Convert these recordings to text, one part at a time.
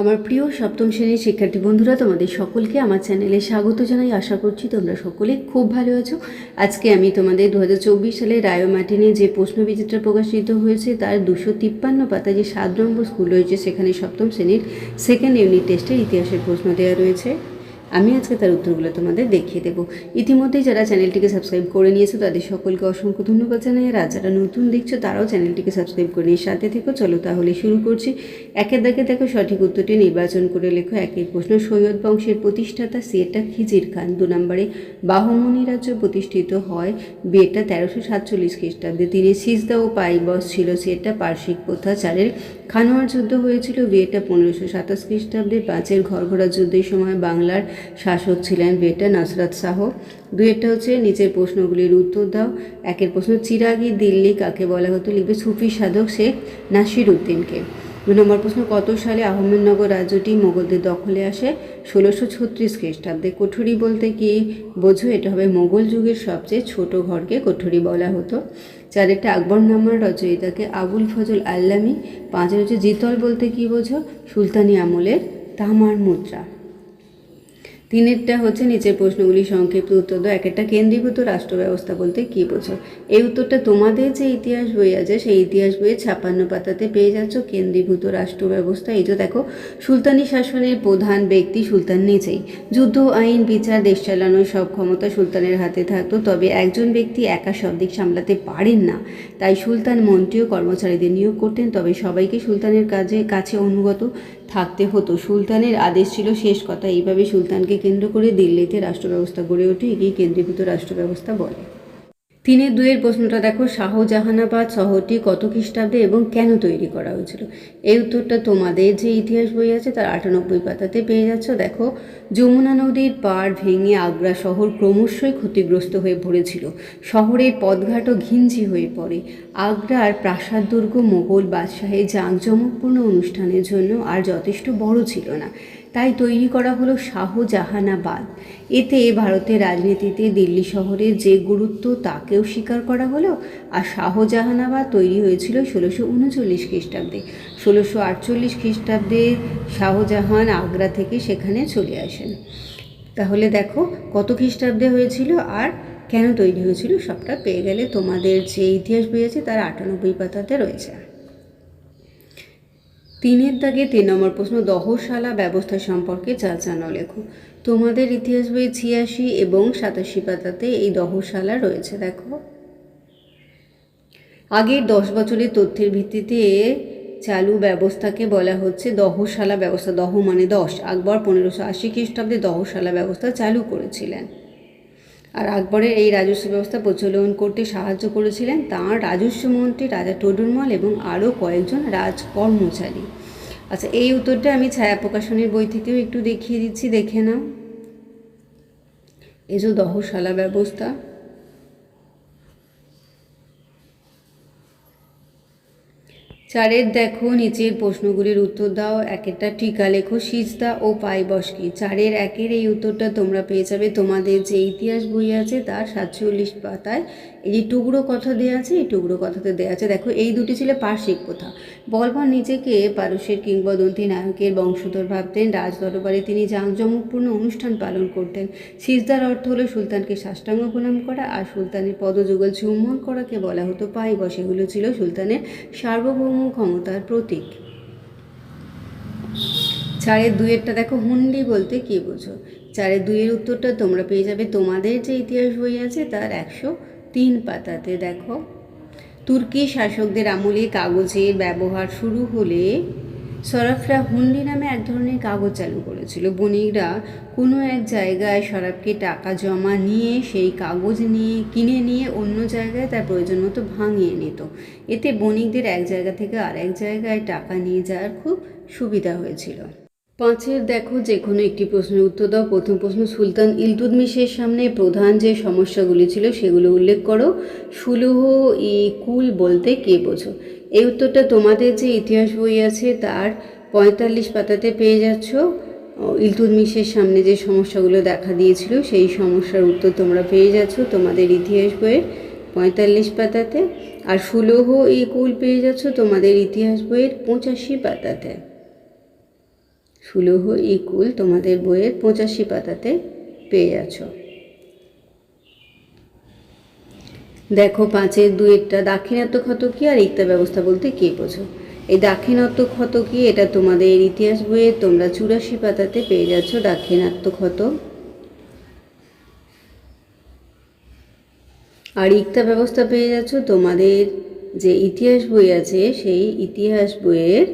আমার প্রিয় সপ্তম শ্রেণির শিক্ষার্থী বন্ধুরা, তোমাদের সকলকে আমার চ্যানেলে স্বাগত জানাই। আশা করছি তোমরা সকলে খুব ভালো আছো। আজকে আমি তোমাদের দু হাজার চব্বিশ সালে রায় মার্টিনে যে প্রশ্নবিচিত্রা প্রকাশিত হয়েছে, তার দুশো তিপ্পান্ন পাতা যে সাত নম্বর স্কুল রয়েছে, সেখানে সপ্তম শ্রেণির সেকেন্ড ইউনিট টেস্টের ইতিহাসের প্রশ্ন দেওয়া রয়েছে। আমি আজকে তার উত্তরগুলো তোমাদের দেখিয়ে দেবো। ইতিমধ্যেই যারা চ্যানেলটিকে সাবস্ক্রাইব করে নিয়েছো, তাদের সকলকে অসংখ্য ধন্যবাদ জানাই। আর যারা নতুন দেখছ, তারাও চ্যানেলটিকে সাবস্ক্রাইব করে নিয়ে সাথে থেকো। চলো তাহলে শুরু করছি। একের দাগে দেখো সঠিক উত্তরটি, নির্বাচন করে লেখো। একের প্রশ্ন, সৈয়দ বংশের প্রতিষ্ঠাতা সিয়েটা খিজির খান। দু নম্বরে বাহমনি রাজ্য প্রতিষ্ঠিত হয় বিয়েটা তেরোশো সাতচল্লিশ খ্রিস্টাব্দে। তিনি সিজদা ও পাইবস ছিল সিয়েটা পার্শ্বিক প্রথা চারের খানোয়ার যুদ্ধ হয়েছিল বিয়েটা পনেরোশো সাতাশ খ্রিস্টাব্দে। পাঁচের ঘরঘরা যুদ্ধের সময় বাংলার শাসক ছিলেন বিয়েটা, নাসরাত শাহ। দুই একটা হচ্ছে নিচের প্রশ্নগুলির উত্তর দাও। একের প্রশ্ন, চিরাগি দিল্লি কাকে বলা হতো? লিখবে সুফি সাধক শেখ নাসির উদ্দিনকে দু নম্বর প্রশ্ন, কত সালে আহমেদনগর রাজ্যটি মোগলদের দখলে আসে? ষোলোশো ছত্রিশ খ্রিস্টাব্দে। কোঠরি বলতে কি বোঝো? এটা হবে মোগল যুগের সবচেয়ে ছোট ঘরকে কোঠরি বলা হতো। চারেরটা আকবরনামার রচয়িতাকে আবুল ফজল আল্লামি। পাঁচের হচ্ছে, জিতল বলতে কি বোঝো? সুলতানি আমলের তামার মুদ্রা। তিনেরটা হচ্ছে নিচের প্রশ্নগুলি সংক্ষিপ্ত উত্তর দাও এক একটা কেন্দ্রীভূত রাষ্ট্র ব্যবস্থা বলতে কী বোঝো? এই উত্তরটা তোমাদের যে ইতিহাস বই আছে, সেই ইতিহাস বইয়ে ছাপান্ন পাতাতে পেয়ে যাচ্ছ কেন্দ্রীভূত রাষ্ট্র ব্যবস্থা। এই যে দেখো, সুলতানি শাসনের প্রধান ব্যক্তি সুলতান নিজেই। যুদ্ধ, আইন, বিচার, দেশ চালানোর সব ক্ষমতা সুলতানের হাতে থাকতো, তবে একজন ব্যক্তি একা সব দিক সামলাতে পারেন না। তাই সুলতান মন্ত্রী ও কর্মচারীদের নিয়োগ করতেন, তবে সবাইকে সুলতানের কাজে, কাছে অনুগত থাকতে হতো। সুলতানের আদেশ ছিল শেষ কথা। এইভাবে সুলতানকে কেন্দ্র করে দিল্লিতে রাষ্ট্র ব্যবস্থা গড়ে ওঠে, একেই কেন্দ্রীভূত রাষ্ট্র ব্যবস্থা বলে। তিনের দুয়ের প্রশ্নটা দেখো, শাহজাহানাবাদ শহরটি কত খ্রিস্টাব্দে এবং কেন তৈরি করা হয়েছিল? এই উত্তরটা তোমাদের যে ইতিহাস বই আছে তার আটানব্বই পাতাতে পেয়ে যাচ্ছ। দেখো, যমুনা নদীর পাড় ভেঙে আগ্রা শহর ক্রমশই ক্ষতিগ্রস্ত হয়ে পড়েছিল। শহরের পথঘাটও ঘিঞ্জি হয়ে পড়ে। আগ্রার প্রাসাদ দুর্গ মোগল বাদশাহের জাঁকজমকপূর্ণ অনুষ্ঠানের জন্য আর যথেষ্ট বড় ছিল না। তাই তৈরি করা হলো শাহজাহানাবাদ। এতে ভারতের রাজনীতিতে দিল্লি শহরের যে গুরুত্ব তাকেও স্বীকার করা হলো আর শাহজাহানাবাদ তৈরি হয়েছিল ষোলোশো উনচল্লিশ খ্রিস্টাব্দে। ষোলোশো আটচল্লিশ খ্রিস্টাব্দে শাহজাহান আগ্রা থেকে সেখানে চলে আসেন। তাহলে দেখো কত খ্রিস্টাব্দে হয়েছিল আর কেন তৈরি হয়েছিল সবটা পেয়ে গেলে তোমাদের যে ইতিহাস বই আছে তার আটানব্বই পাতাতে রয়েছে। তিনের দাগে তিন নম্বর প্রশ্ন, দহশালা ব্যবস্থা সম্পর্কে যা জানো লেখো। তোমাদের ইতিহাস বই ছিয়াশি এবং সাতাশি পাতাতে এই দহশালা রয়েছে, দেখো। আগের দশ বছরের তথ্যের ভিত্তিতে চালু ব্যবস্থাকে বলা হচ্ছে দহশালা ব্যবস্থা, দহ মানে দশ। আকবর পনেরোশো আশি খ্রিস্টাব্দে দহশালা ব্যবস্থা চালু করেছিলেন। আর আকবরের এই রাজস্ব ব্যবস্থা প্রচলন করতে সাহায্য করেছিলেন তাঁর রাজস্ব মন্ত্রী রাজা টডুরমল এবং আরও কয়েকজন রাজ কর্মচারী আচ্ছা এই উত্তরটা আমি ছায়া প্রকাশনের বই থেকেও একটু দেখিয়ে দিচ্ছি, দেখে নাও। এই যে দহশালা ব্যবস্থা। চারের দেখো নিচের প্রশ্নগুলির উত্তর দাও এক একটা টিকা লেখো, সিজদা ও পাই কি চারের একের এই উত্তরটা তোমরা পেয়ে যাবে। তোমাদের যে ইতিহাস বই আছে তার সাতচল্লিশ পাতায় এই যে টুকরো কথা দেওয়া আছে, এই টুকরো কথাতে দেওয়া আছে। দেখো, এই দুটি ছিল পার্শ্বিক কথা বলবার নিজেকে পারস্যের কিংবদন্তি নায়কের বংশধর ভাবতেন। রাজ দরবারে তিনি জাঁকজমকপূর্ণ অনুষ্ঠান পালন করতেন। সিজদার অর্থ হলো সুলতানকে সাষ্টাঙ্গ প্রণাম করা আর সুলতানের পদযুগল চুম্বন করাকে বলা হতো পাইবস এগুলো ছিল সুলতানের সার্বভৌম ক্ষমতার প্রতীক। চারের দুইয়েরটা দেখো হুন্ডি বলতে কি বোঝো? চারে দুইয়ের উত্তরটা তোমরা পেয়ে যাবে। তোমাদের যে ইতিহাস বই আছে তার একশো তিন পাতাতে দেখো। তুর্কি শাসকদের আমলে কাগজের ব্যবহার শুরু হলে সরাফরা হুন্ডি নামে এক ধরনের কাগজ চালু করেছিল। বণিকরা কোনো এক জায়গায় সরাফকে টাকা জমা নিয়ে সেই কাগজ নিয়ে, কিনে নিয়ে অন্য জায়গায় তার প্রয়োজন মতো ভাঙিয়ে নিত। এতে বণিকদের এক জায়গা থেকে আর এক জায়গায় টাকা নিয়ে যাওয়ার খুব সুবিধা হয়েছিল। পাঁচের দেখো যে কোনো একটি প্রশ্নের উত্তর দাও। প্রথম প্রশ্ন, সুলতান ইলতুদমিশের সামনে প্রধান যে সমস্যাগুলি ছিল সেগুলো উল্লেখ করো। সুলুহ ই কুল বলতে কে বোঝো? এই উত্তরটা তোমাদের যে ইতিহাস বই আছে, তার পঁয়তাল্লিশ পাতাতে পেয়ে যাচ্ছ। ইলতুদমিশের সামনে যে সমস্যাগুলো দেখা দিয়েছিল, সেই সমস্যার উত্তর তোমরা পেয়ে যাচ্ছ তোমাদের ইতিহাস বইয়ের পঁয়তাল্লিশ পাতাতে। আর সুলহ ই কুল পেয়ে যাচ্ছ তোমাদের ইতিহাস বইয়ের পঁচাশি পাতাতে। সুলহ ইকুল তোমাদের বইয়ের পঁচাশি পাতাতে পেয়ে যাচ্ছ। দেখো পাঁচের দুয়েরটা দাক্ষিণাত্য ক্ষত কি আর ইক্তা ব্যবস্থা বলতে কে বোঝো? এই দাক্ষিণাত্য ক্ষত কি এটা তোমাদের ইতিহাস বইয়ে তোমরা চুরাশি পাতাতে পেয়ে যাচ্ছ দাক্ষিণাত্য ক্ষত আর ইক্তা ব্যবস্থা পেয়ে যাচ্ছ তোমাদের যে ইতিহাস বই আছে, সেই ইতিহাস বইয়ের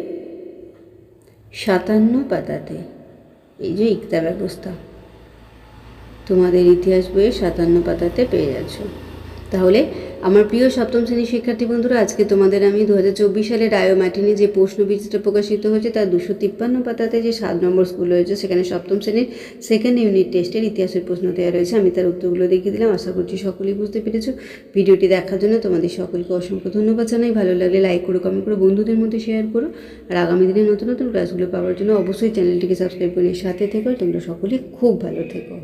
সাতান্ন পাতাতে। এই যে ইক্তা ব্যবস্থা। তোমাদের ইতিহাস বইয়ের সাতান্ন পাতাতে পেয়ে যাচ্ছ। তাহলে আমার প্রিয় সপ্তম শ্রেণির শিক্ষার্থী বন্ধুরা, আজকে তোমাদের আমি দু হাজার চব্বিশ সালে রায়ো ম্যাটিনি যে প্রশ্ন বিচিত্র প্রকাশিত হয়েছে, তার দুশো তিপ্পান্ন পাতাতে যে সাত নম্বর স্কুল রয়েছে, সেখানে সপ্তম শ্রেণির সেকেন্ড ইউনিট টেস্টের ইতিহাসের প্রশ্ন দেওয়া রয়েছে। আমি তার উত্তরগুলো দেখিয়ে দিলাম। আশা করছি সকলেই বুঝতে পেরেছ। ভিডিওটি দেখার জন্য তোমাদের সকলকে অসংখ্য ধন্যবাদ জানাই। ভালো লাগলে লাইক করো কমেন্ট করো, বন্ধুদের মধ্যে শেয়ার করো। আর আগামী দিনে নতুন নতুন ক্লাসগুলো পাওয়ার জন্য অবশ্যই চ্যানেলটিকে সাবস্ক্রাইব করে সাথে থেকো। তোমরা সকলে খুব ভালো থেকো।